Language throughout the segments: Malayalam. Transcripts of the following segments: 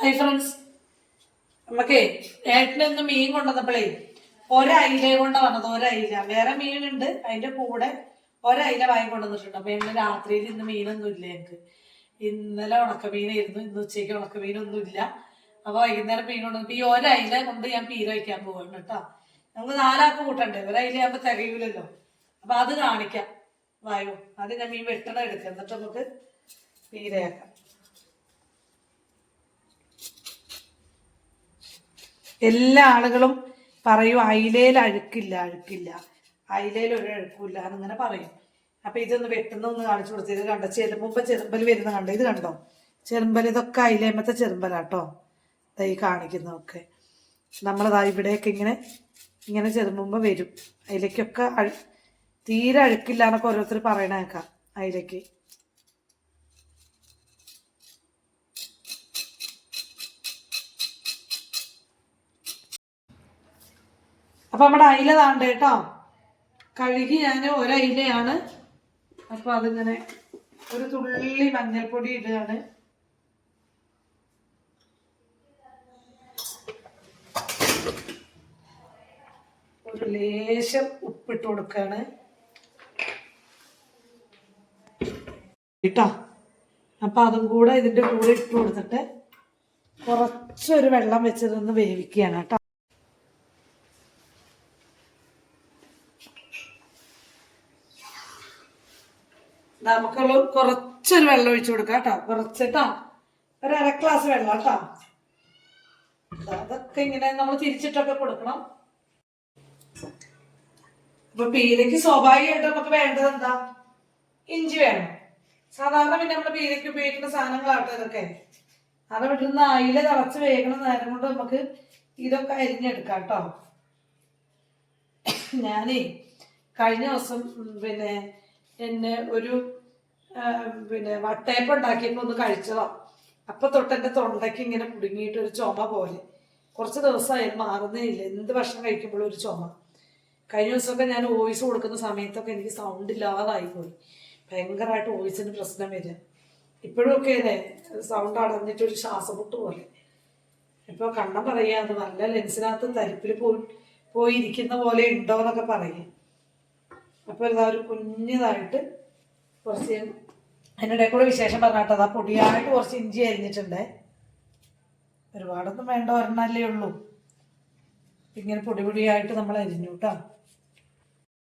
ഹായ് ഫ്രണ്ട്സ് നമുക്കേ ഏട്ടനൊന്ന് മീൻ കൊണ്ടുവന്നപ്പോഴേ ഒരയില കൊണ്ട് വന്നത് ഒരയില. വേറെ മീനുണ്ട് അതിന്റെ കൂടെ ഒരയില വാങ്ങി കൊണ്ടുവന്നിട്ടുണ്ട്. അപ്പൊ ഇന്ന് രാത്രിയിൽ ഇന്ന് മീനൊന്നും ഇല്ല എനിക്ക് ഇന്നലെ ഉണക്കമീനായിരുന്നു ഇന്ന് ഉച്ചയ്ക്ക് ഉണക്കമീനൊന്നും ഇല്ല അപ്പൊ വൈകുന്നേരം മീൻ കൊണ്ടുവന്നപ്പോ ഈ ഒരയില കൊണ്ട് ഞാൻ പീര വയ്ക്കാൻ പോവാണ് കേട്ടോ. നമുക്ക് നാലാക്ക് കൂട്ടണ്ടേ? ഒരയില ആകുമ്പോ തികയൂലല്ലോ. അപ്പൊ അത് കാണിക്കാം. വായു അത് ഞാൻ മീൻ വെട്ടണ എടുക്കാം. എന്നിട്ട് നമുക്ക് പീരയാക്കാം എല്ലാ ആളുകളും പറയും അയിലയിൽ അഴുക്കില്ല അഴുക്കില്ല. അയിലയിൽ ഒരു അഴുക്കില്ല എന്നിങ്ങനെ പറയും. അപ്പൊ ഇതൊന്ന് വെട്ടുന്ന ഒന്ന് കാണിച്ചു കൊടുത്തു. ഇത് കണ്ടോ? ചെരുമ്പുമ്പോ ചെറുമ്പൽ വരുന്ന കണ്ടോ? ഇത് കണ്ടോ? ചെറുമ്പൽ ഇതൊക്കെ അയിലേമത്തെ ചെറുമ്പലാട്ടോ ദാ ഈ കാണിക്കുന്നതൊക്കെ. നമ്മളതാ ഇവിടെയൊക്കെ ഇങ്ങനെ ഇങ്ങനെ ചെറുമ്പുമ്പോ വരും. അതിലേക്കൊക്കെ അഴു തീരെ അഴുക്കില്ല എന്നൊക്കെ ഓരോരുത്തർ പറയണേക്കാം അതിലേക്ക് അപ്പൊ നമ്മുടെ അയില താണ്ട് കേട്ടോ. കഴുകി ഞാൻ ഒരയിലയാണ്. അപ്പൊ അതിങ്ങനെ ഒരു തുള്ളി മഞ്ഞൾപ്പൊടി ഇടുകയാണ്. ഒരു ലേശം ഉപ്പിട്ട് കൊടുക്കാണ് കേട്ടോ? അപ്പൊ അതും കൂടെ ഇതിന്റെ കൂടെ ഇട്ട് കൊടുത്തിട്ട് കുറച്ചൊരു വെള്ളം വെച്ചതൊന്ന് വേവിക്കുകയാണ് കേട്ടോ. നമുക്കുള്ള കുറച്ചൊരു വെള്ളം ഒഴിച്ചു കൊടുക്കാം കേട്ടോ. കുറച്ച് കേട്ടോ ഒരു അര ഗ്ലാസ് വെള്ളം കേട്ടോ. അതൊക്കെ ഇങ്ങനെ നമ്മൾ തിരിച്ചിട്ടൊക്കെ കൊടുക്കണം. അപ്പൊ പീരയ്ക്ക് സ്വാഭാവികമായിട്ട് നമുക്ക് വേണ്ടത് എന്താ? ഇഞ്ചി വേണം. സാധാരണ പിന്നെ നമ്മൾ പീരയ്ക്ക് ഉപയോഗിക്കുന്ന സാധനങ്ങളാട്ടോ ഇതൊക്കെ. അത് വിട്ടിരുന്ന അയില തിളച്ച് വേഗണ നേരം കൊണ്ട് നമുക്ക് ഇതൊക്കെ അരിഞ്ഞെടുക്കാം കേട്ടോ. ഞാനേ കഴിഞ്ഞ ദിവസം പിന്നെ എന്നെ ഒരു പിന്നെ വട്ടയപ്പം ഉണ്ടാക്കിയപ്പോൾ ഒന്ന് കഴിച്ചതാ. അപ്പൊ തൊട്ട് എന്റെ തൊണ്ടയ്ക്ക് ഇങ്ങനെ കുടുങ്ങിയിട്ട് ഒരു ചുമ പോലെ. കുറച്ച് ദിവസമായി മാറുന്നേ ഇല്ല. എന്ത് ഭക്ഷണം കഴിക്കുമ്പോഴും ഒരു ചുമ. കഴിഞ്ഞ ദിവസമൊക്കെ ഞാൻ വോയിസ് കൊടുക്കുന്ന സമയത്തൊക്കെ എനിക്ക് സൗണ്ട് ഇല്ലാതായി പോയി. ഭയങ്കരമായിട്ട് വോയിസിന് പ്രശ്നം വരിക. ഇപ്പോഴും ഒക്കെ അതെ സൗണ്ട് അടഞ്ഞിട്ട് ഒരു ശ്വാസമുട്ട് പോലെ. ഇപ്പൊ കണ്ണം പറയാന്ന് നല്ല ലെൻസിനകത്ത് തരിപ്പിൽ പോയി പോയിരിക്കുന്ന പോലെ ഉണ്ടോ എന്നൊക്കെ പറയും അപ്പൊ ഇതാ ഒരു കുഞ്ഞതായിട്ട് കുറച്ച് അതിനിടെ കൂടെ വിശേഷം പറഞ്ഞാട്ടോ. അതാ പൊടിയായിട്ട് കുറച്ച് ഇഞ്ചി അരിഞ്ഞിട്ടുണ്ട്. ഒരുപാടൊന്നും വേണ്ട ഒരെണ്ണല്ലേ ഉള്ളൂ. ഇങ്ങനെ പൊടി പൊടിയായിട്ട് നമ്മൾ അരിഞ്ഞു കേട്ടോ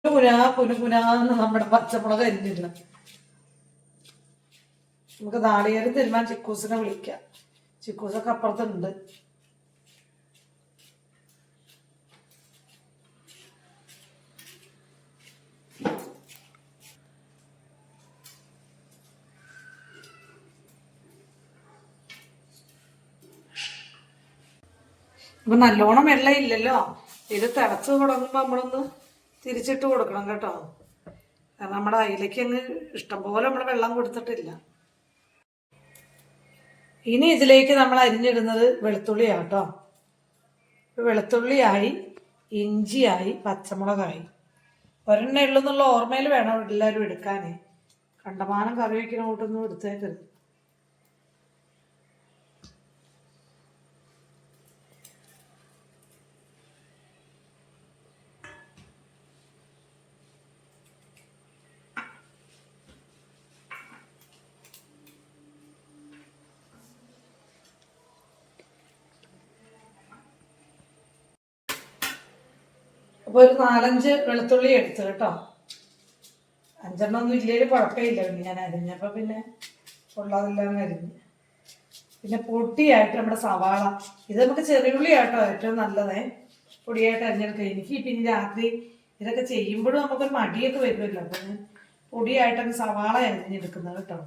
പുനാ പുനു പുനാന്ന് നമ്മുടെ പച്ചമുളക് അരിഞ്ഞിടണം നമുക്ക് നാളികേരം തരുമാൻ ചിക്കൂസിനെ വിളിക്കാം. ചിക്കൂസൊക്കെ അപ്പുറത്തുണ്ട്. അപ്പൊ നല്ലോണം വെള്ളം ഇല്ലല്ലോ ഇത് തിളച്ച് തുടങ്ങുമ്പോ നമ്മളൊന്ന് തിരിച്ചിട്ട് കൊടുക്കണം കേട്ടോ. കാരണം നമ്മുടെ അയിലേക്ക് അങ്ങ് ഇഷ്ടംപോലെ നമ്മൾ വെള്ളം കൊടുത്തിട്ടില്ല. ഇനി ഇതിലേക്ക് നമ്മൾ അരിഞ്ഞിടുന്നത് വെളുത്തുള്ളിയാണ് കേട്ടോ. വെളുത്തുള്ളിയായി ഇഞ്ചിയായി പച്ചമുളകായി. ഒരെണ്ണ ഉള്ളെന്നുള്ള ഓർമ്മയിൽ വേണം എല്ലാവരും എടുക്കാനേ. കണ്ടമാനം കറി വയ്ക്കുന്ന കൂട്ടൊന്നും എടുത്തേക്കരുത്. അപ്പൊ ഒരു നാലഞ്ച് വെളുത്തുള്ളി എടുത്തു കേട്ടോ. അഞ്ചെണ്ണം ഒന്നും ഇല്ലേലും കുഴപ്പമില്ല പിന്നെ ഞാൻ അരിഞ്ഞപ്പോ പിന്നെ ഉള്ളതെല്ലാം അരിഞ്ഞ്. പിന്നെ പൊടിയായിട്ട് നമ്മുടെ സവാള. ഇത് നമുക്ക് ചെറിയുള്ളി ആട്ടോ ഏറ്റവും നല്ലതേ. പൊടിയായിട്ട് അരിഞ്ഞെടുക്കുക. എനിക്ക് പിന്നെ രാത്രി ഇതൊക്കെ ചെയ്യുമ്പോഴും നമുക്കൊരു മടിയൊക്കെ വരുമല്ലോ. അപ്പൊ പൊടിയായിട്ടൊക്കെ സവാള അരിഞ്ഞെടുക്കുന്നത് കേട്ടോ.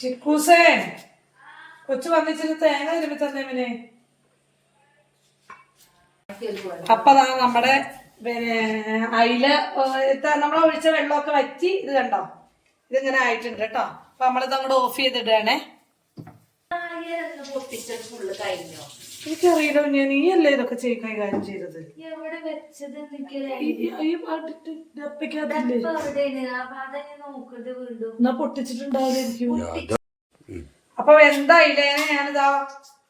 ചിക്കൂസേ കൊച്ചു വന്നിച്ചിട്ട് തേങ്ങ തിരുമ്പി തന്നെ അപ്പതാ നമ്മുടെ പിന്നെ അയില നമ്മൾ ഒഴിച്ച വെള്ളമൊക്കെ വറ്റി ഇത് കണ്ടോ? ഇതിങ്ങനെ ആയിട്ടുണ്ട് കേട്ടോ. അപ്പൊ നമ്മളിത് അങ്ങോട്ട് ഓഫ് ചെയ്തിടണേ പൊട്ടിച്ചത് ഫുള്ള് കഴിഞ്ഞോ? എനിക്കറിയില്ല ഞാൻ നീ അല്ലേ ഇതൊക്കെ ചെയ് കൈകാര്യം ചെയ്തത്? എവിടെ വെച്ചത് എന്നാ പൊട്ടിച്ചിട്ടുണ്ടാവില്ലായിരിക്കും അപ്പൊ എന്തായില്ലേ ഞാനിതാ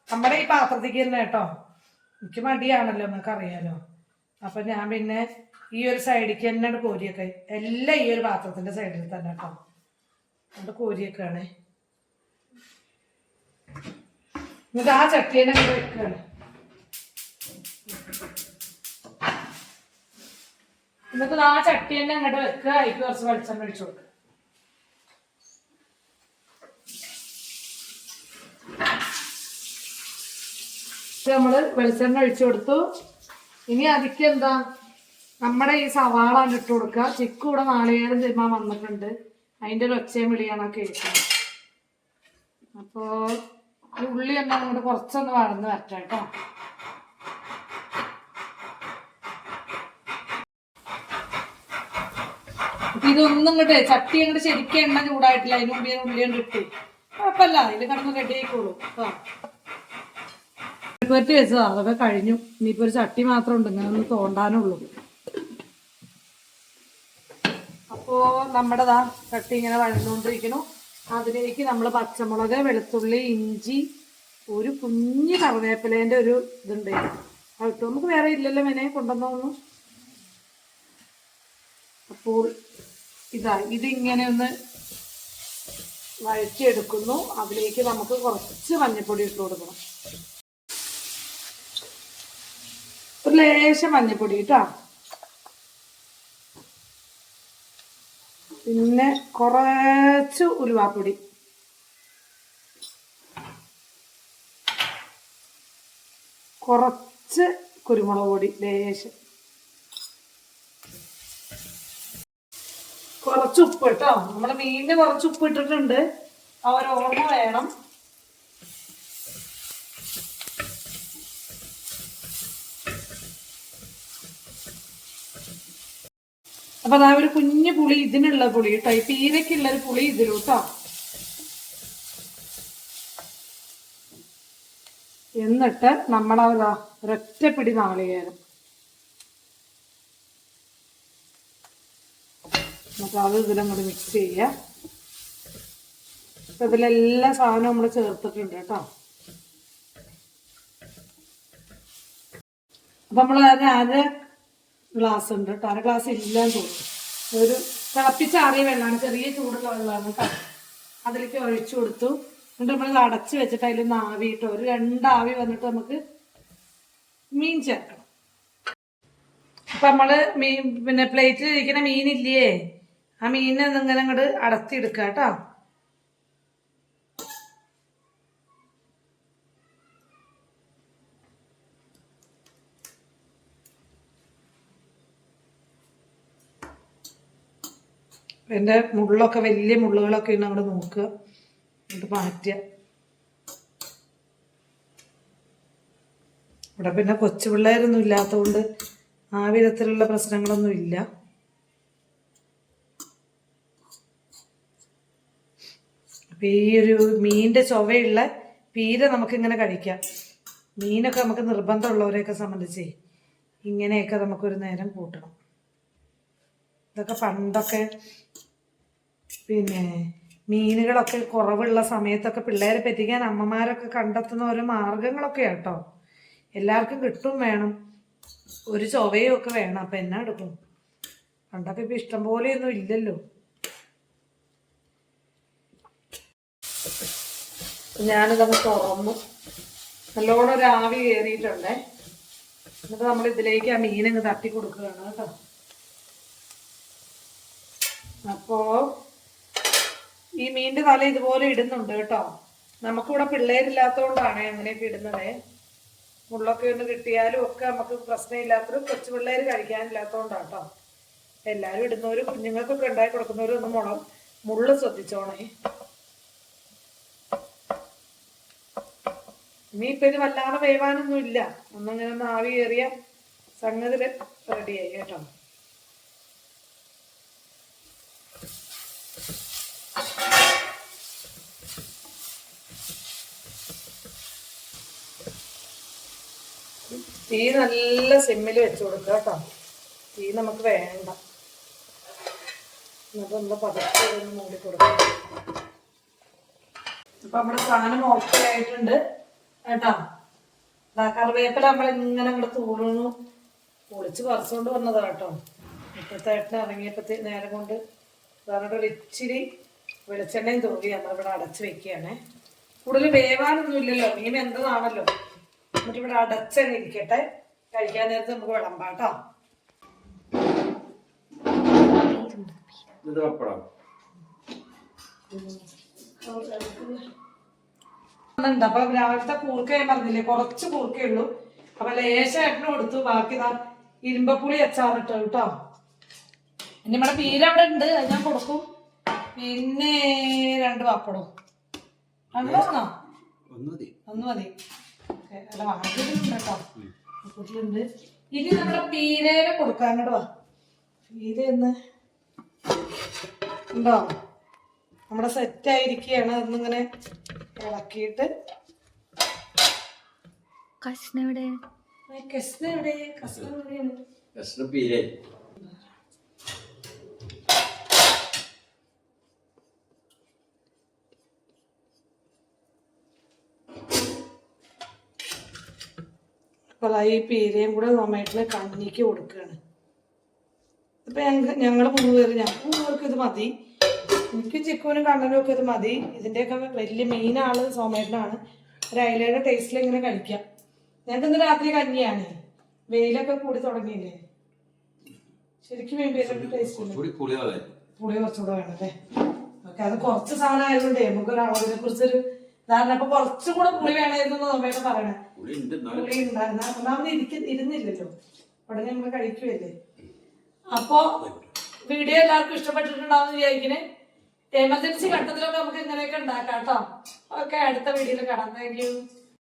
നമ്മുടെ ഈ പാത്രത്തിക്ക് തന്നെ കേട്ടോ. എനിക്ക് മടിയാണല്ലോ നിങ്ങൾക്ക് അറിയാലോ. അപ്പൊ ഞാൻ പിന്നെ ഈ ഒരു സൈഡിലേക്ക് തന്നെ കോരിയൊക്കെ എല്ലാം ഈ ഒരു പാത്രത്തിന്റെ സൈഡിൽ തന്നെ കേട്ടോ. അവിടെ കോരിയൊക്കെയാണ് എന്നിട്ട് ആ ചട്ടി തന്നെ അങ്ങോട്ട് വെക്കുകയാണ് എന്നിട്ട് ആ ചട്ടി തന്നെ അങ്ങോട്ട് വെക്കുക അതിക്ക് കുറച്ച് വെളിച്ചെണ്ണ ഒഴിച്ചു കൊടുക്കുക ഇത് നമ്മൾ വെളിച്ചെണ്ണ ഒഴിച്ചു കൊടുത്തു. ഇനി അതിക്ക് എന്താ? നമ്മുടെ ഈ സവാള ഇട്ട് കൊടുക്കുക ചിക്കു ഇവിടെ നാളികേരം തിരുമാൻ വന്നിട്ടുണ്ട്. അതിന്റെ ഒരു ഒച്ചയും വിളിയാണ് കേൾക്കുന്നത്. അപ്പോ ഈ ഉള്ളി ഒന്ന് അങ്ങോട്ട് കുറച്ചൊന്ന് വളർന്ന് വരട്ടെ കേട്ടോ. ഇതൊന്നും ഇങ്ങോട്ട് ചട്ടി അങ്ങോട്ട് ശരിക്കും എണ്ണ ചൂടായിട്ടില്ല. അതിന് മുമ്പ് ഉള്ളി കൊണ്ട് ഇട്ടു. കുഴപ്പമില്ല. അതിൽ കിടന്ന് കെട്ടിയേക്കോളൂ പറ്റി വെച്ചതാ അതൊക്കെ കഴിഞ്ഞു. ഇനിയിപ്പോ ഒരു ചട്ടി മാത്രം ഉണ്ട്. ഇങ്ങനെ ഒന്ന് തോണ്ടാനുള്ളൂ. അപ്പോ നമ്മുടെതാ ചട്ടി ഇങ്ങനെ വഴന്നുകൊണ്ടിരിക്കുന്നു. അതിലേക്ക് നമ്മൾ പച്ചമുളക് വെളുത്തുള്ളി ഇഞ്ചി ഒരു കുഞ്ഞു കറിവേപ്പിലേന്റെ ഒരു ഇതുണ്ട്. അതിട്ട് നമുക്ക് വേറെ ഇല്ലല്ലോ മെനെ കൊണ്ടുവന്നൊന്നും അപ്പോൾ ഇതാ ഇതിങ്ങനെ ഒന്ന് വഴറ്റിയെടുക്കുന്നു. അതിലേക്ക് നമുക്ക് കുറച്ച് മഞ്ഞൾപ്പൊടി ഇട്ട് കൊടുക്കണം. ഒരു ലേശം മഞ്ഞൾപ്പൊടി കേട്ടോ. പിന്നെ കുറച്ച് ഉലുവാപ്പൊടി. കുറച്ച് കുരുമുളക് പൊടി ലേശം. കുറച്ച് ഉപ്പ് കേട്ടോ നമ്മുടെ മീനിന് കുറച്ച് ഉപ്പ് ഇട്ടിട്ടുണ്ട്. ആ ഒരു വേണം. അപ്പൊ അതാ ഒരു കുഞ്ഞു പുളി ഇതിനുള്ള പുളി കേട്ടോ ഈ പീരക്കുള്ള ഒരു പുളി ഇതിലും കേട്ടോ എന്നിട്ട് നമ്മളെ ഒരു ഒരൊറ്റ പിടി നാളികേരം എന്നിട്ട് അത് ഇതിലങ്ങോട്ട് മിക്സ് ചെയ്യുക അപ്പൊ ഇതിലെല്ലാ സാധനവും നമ്മൾ ചേർത്തിട്ടുണ്ട് കേട്ടോ. അപ്പൊ നമ്മൾ അര ഗ്ലാസ് ഉണ്ട് കേട്ടോ അര ഗ്ലാസ് ഇല്ലാന്ന് തോന്നുന്നു. ഒരു തിളപ്പിച്ചാറിയ വെള്ളമാണ് ചെറിയ ചൂടുള്ള വെള്ളമാണ് അതിലേക്ക് ഒഴിച്ചു കൊടുത്തു. എന്നിട്ട് നമ്മൾ അടച്ചു വെച്ചിട്ട് അതിൽ ആവി ഇട്ടോ ഒരു രണ്ടാവി വന്നിട്ട് നമുക്ക് മീൻ ചേർക്കണം. അപ്പൊ നമ്മൾ മീൻ പിന്നെ പ്ലേറ്റിൽ ഇരിക്കുന്ന മീനില്ലേ? ആ മീനെ ഇങ്ങനെ അങ്ങോട്ട് അടത്തിയെടുക്കുക കേട്ടോ എന്റെ മുള്ളൊക്കെ വലിയ മുള്ളുകളൊക്കെ ഉണ്ട് അങ്ങോട്ട് നോക്കുക. എന്നിട്ട് മാറ്റുക ഇവിടെ പിന്നെ കൊച്ചു പിള്ളേരൊന്നും ഇല്ലാത്തതുകൊണ്ട് ആ വിധത്തിലുള്ള പ്രശ്നങ്ങളൊന്നും ഇല്ല. അപ്പൊ ഈ ഒരു മീനിന്റെ ചൊവയുള്ള പീര നമുക്കിങ്ങനെ കഴിക്കാം. മീനൊക്കെ നമുക്ക് നിർബന്ധമുള്ളവരെയൊക്കെ സംബന്ധിച്ചേ ഇങ്ങനെയൊക്കെ നമുക്കൊരു നേരം കൂട്ടണം. ഇതൊക്കെ പണ്ടൊക്കെ പിന്നെ മീനുകളൊക്കെ കുറവുള്ള സമയത്തൊക്കെ പിള്ളേരെ പറ്റിക്കാൻ അമ്മമാരൊക്കെ കണ്ടെത്തുന്ന ഓരോ മാർഗങ്ങളൊക്കെ കേട്ടോ എല്ലാവർക്കും കിട്ടും വേണം. ഒരു ചൊവയും ഒക്കെ വേണം. അപ്പം എന്നാ എടുക്കും? പണ്ടൊക്കെ ഇപ്പം ഇഷ്ടം പോലെയൊന്നും ഇല്ലല്ലോ. ഞാനിതങ്ങ് തുറന്നു. നല്ലോണം ഒരു ആവി കയറിയിട്ടുണ്ടേ എന്നിട്ട് നമ്മൾ ഇതിലേക്ക് ആ മീനങ്ങ് തട്ടി കൊടുക്കുകയാണ് കേട്ടോ. അപ്പോ ഈ മീനിന്റെ തല ഇതുപോലെ ഇടുന്നുണ്ട് കേട്ടോ. നമുക്കിവിടെ പിള്ളേരില്ലാത്തതുകൊണ്ടാണ് അങ്ങനെയൊക്കെ ഇടുന്നത്. മുള്ളൊക്കെ ഒന്ന് കിട്ടിയാലും ഒക്കെ നമുക്ക് പ്രശ്നമില്ലാത്തതും കൊച്ചു പിള്ളേർ കഴിക്കാനില്ലാത്തതുകൊണ്ടാണ് കേട്ടോ. എല്ലാവരും ഇടുന്നവരും കുഞ്ഞുങ്ങൾക്കൊക്കെ ഉണ്ടാക്കി കൊടുക്കുന്നവരും ഒന്ന് മുളം മുള്ള ശ്രദ്ധിച്ചോണേ. ഇനിയിപ്പോ ഇത് വല്ലാതെ വേവാനൊന്നും ഇല്ല ഒന്നങ്ങനെ ഒന്ന് ആവി കയറിയ സംഗതി റെഡിയായി കേട്ടോ. തീ നല്ല സിമ്മിൽ വെച്ച് കൊടുക്കുക കേട്ടോ. തീ നമുക്ക് വേണ്ട. എന്നിട്ട് നമ്മൾ പതുക്കെ മൂടി കൊടുക്കാം അപ്പൊ നമ്മുടെ സാധനം ഓക്കെ ആയിട്ടുണ്ട് കേട്ടോ. കറിവേപ്പില നമ്മൾ ഇങ്ങനെ അങ്ങോട്ട് തൂളുന്നു പൊളിച്ച് പറിച്ചുകൊണ്ട് വന്നതാ കേട്ടോ. ഇപ്പത്തായിട്ട് ഇറങ്ങിയപ്പത്തി ഇറങ്ങിയപ്പത്തെ നേരം കൊണ്ട് വേറെ ഒരു ഇച്ചിരി വെളിച്ചെണ്ണയും തോന്നി നമ്മളിവിടെ അടച്ചു വെക്കുകയാണേ. കൂടുതൽ വേവാനൊന്നും ഇല്ലല്ലോ മീൻ എന്തതാണല്ലോ എന്നിട്ട് ഇവിടെ അടച്ചങ്ങ് കഴിക്കാൻ നേരത്ത് നമുക്ക് വിളമ്പാട്ടോ ഉണ്ട് അപ്പൊ രാവിലത്തെ കൂർക്ക ഞാൻ പറഞ്ഞില്ലേ കുറച്ച് കൂർക്കേ ഉള്ളൂ. അപ്പൊ ലേശം ഏട്ടന് കൊടുത്തു. ബാക്കി ഇതാ ഇരുമ്പപ്പുളി അച്ചാറിട്ടു കേട്ടോ. ഇനി നമ്മുടെ പീര അവിടെ ഉണ്ട്. അത് ഞാൻ കൊടുക്കും. പിന്നെ രണ്ട് പപ്പടവും. രണ്ടോ ഒന്ന് മതി. ഒന്ന് മതി. അല്ല വാങ്ങിയിട്ടുണ്ട് കേട്ടോ കൂട്ടിലുണ്ട് ഇനി നമ്മുടെ പീരേനെ കൊടുക്കാൻ കേട്ടോ വാ. പീര എന്ന് ഉണ്ടോ? നമ്മുടെ സെറ്റ് ആയിരിക്കുകയാണ് അതൊന്നിങ്ങനെ ഇളക്കിയിട്ട്. കഷ്ണ എവിടെ കഷ്ണ എവിടെ കഷ്ണ എവിടെയാണ് കഷ്ണ പീരേ. അപ്പോൾ ഈ പീരയും കൂടെ നന്നായിട്ട് കഞ്ഞിക്ക് കൊടുക്കുകയാണ്. ഇപ്പം ഞങ്ങൾ ഞങ്ങൾ മൂന്ന് പേര് ഞങ്ങൾക്ക് മൂന്ന് പേർക്ക് ഇത് മതി. എനിക്ക് ചിക്കുവിനും കണ്ണനും ഒക്കെ ഇത് മതി. ഇതിന്റെയൊക്കെ വലിയ മെയിൻ ആൾ സോമേട്ടനാണ്. ഒരു അയിലയുടെ ടേസ്റ്റിൽ ഇങ്ങനെ കഴിക്കാം. ഞങ്ങൾക്ക് ഇന്ന് രാത്രി കഞ്ഞിയാണ്. വെയിലൊക്കെ കൂടി തുടങ്ങിയില്ലേ? ശരിക്കും വേണ്ടിയൊരു ടേസ്റ്റ് പുളി കുറച്ചുകൂടെ വേണം അല്ലേ? ഓക്കെ അത് കുറച്ച് സാധനം ആയതുകൊണ്ടേ നമുക്ക് ഒരു അളവിനെ കുറിച്ചൊരു ധാരണ അപ്പൊ കുറച്ചും കൂടെ പുളി വേണമായിരുന്നു എന്ന് നമ്മയൊക്കെ പറയണേ. പുളി ഉണ്ടായിരുന്ന ഒന്നാമത് ഇരിക്ക ഇരുന്നില്ലല്ലോ. ഉടനെ നമ്മൾ കഴിക്കുമല്ലേ അപ്പോ വീഡിയോ എല്ലാവർക്കും ഇഷ്ടപ്പെട്ടിട്ടുണ്ടാവും വിചാരിക്കണേ. എമർജൻസി ഘട്ടത്തിലൊക്കെ നമുക്ക് ഇങ്ങനെയൊക്കെ ഉണ്ടാക്കാം കേട്ടോ. ഓക്കെ അടുത്ത വീഡിയോയിൽ കാണാം. താങ്ക്